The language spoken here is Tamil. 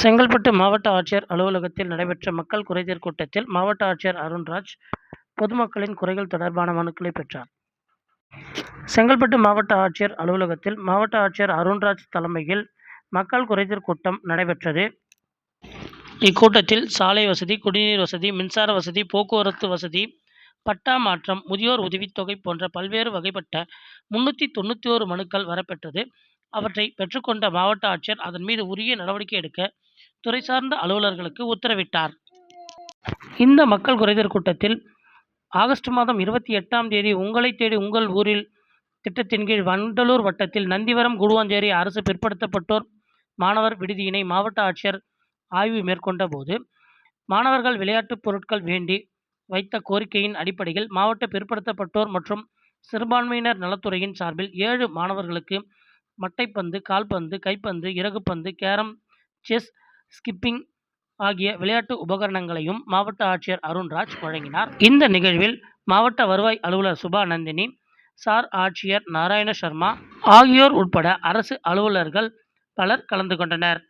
செங்கல்பட்டு மாவட்ட ஆட்சியர் அலுவலகத்தில் நடைபெற்ற மக்கள் குறைதீர் கூட்டத்தில் மாவட்ட ஆட்சியர் அருண்ராஜ் பொதுமக்களின் குறைகள் தொடர்பான மனுக்களை பெற்றார். செங்கல்பட்டு மாவட்ட ஆட்சியர் அலுவலகத்தில் மாவட்ட ஆட்சியர் அருண்ராஜ் தலைமையில் மக்கள் குறைதீர் கூட்டம் நடைபெற்றது. இக்கூட்டத்தில் சாலை வசதி, குடிநீர் வசதி, மின்சார வசதி, போக்குவரத்து வசதி, பட்டா மாற்றம், முதியோர் உதவித்தொகை போன்ற பல்வேறு வகைப்பட்ட முன்னூற்றி தொண்ணூற்றி ஓரு மனுக்கள் வரப்பெற்றது. அவற்றை பெற்றுக்கொண்ட மாவட்ட ஆட்சியர் அதன் மீது உரிய நடவடிக்கை எடுக்க துறை சார்ந்த அலுவலர்களுக்கு உத்தரவிட்டார். இந்த மக்கள் குறைதீர் கூட்டத்தில் ஆகஸ்ட் மாதம் இருபத்தி எட்டாம் தேதி உங்களை தேடி உங்கள் ஊரில் திட்டத்தின் கீழ் வண்டலூர் வட்டத்தில் நந்திவரம், குடுவாஞ்சேரி அரசு பிற்படுத்தப்பட்டோர் மாணவர் விடுதியினை மாவட்ட ஆட்சியர் ஆய்வு மேற்கொண்ட போது, மாணவர்கள் விளையாட்டு பொருட்கள் வேண்டி வைத்த கோரிக்கையின் அடிப்படையில் மாவட்ட பிற்படுத்தப்பட்டோர் மற்றும் சிறுபான்மையினர் நலத்துறையின் சார்பில் ஏழு மாணவர்களுக்கு மட்டைப்பந்து, கால்பந்து, கைப்பந்து, இறகுப்பந்து, கேரம், செஸ், ஸ்கிப்பிங் ஆகிய விளையாட்டு உபகரணங்களையும் மாவட்ட ஆட்சியர் அருண்ராஜ் வழங்கினார். இந்த நிகழ்வில் மாவட்ட வருவாய் அலுவலர் சுபா நந்தினி, சார் ஆட்சியர் நாராயண சர்மா ஆகியோர் உட்பட அரசு அலுவலர்கள் பலர் கலந்து கொண்டனர்.